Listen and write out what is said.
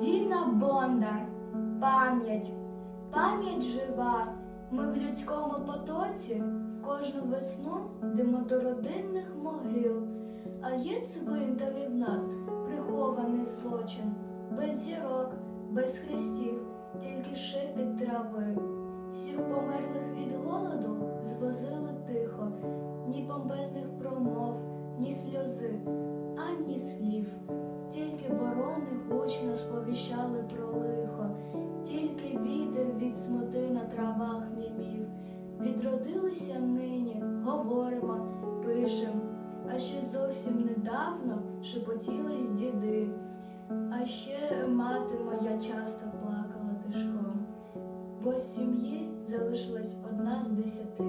Діна Бондар, пам'ять, пам'ять жива. Ми в людському потоці в кожну весну йдемо до родинних могил. А є цвинтарі в нас прихований злочин, без зірок, без хрестів, тільки шепіт трави. Всіх померлих від голоду звозили тихо, ні помпезних промов, ні сльози, говоримо, пишемо, а ще зовсім недавно шепотіли з діди. А ще мати моя часто плакала тишком, бо з сім'ї залишилась одна з десяти.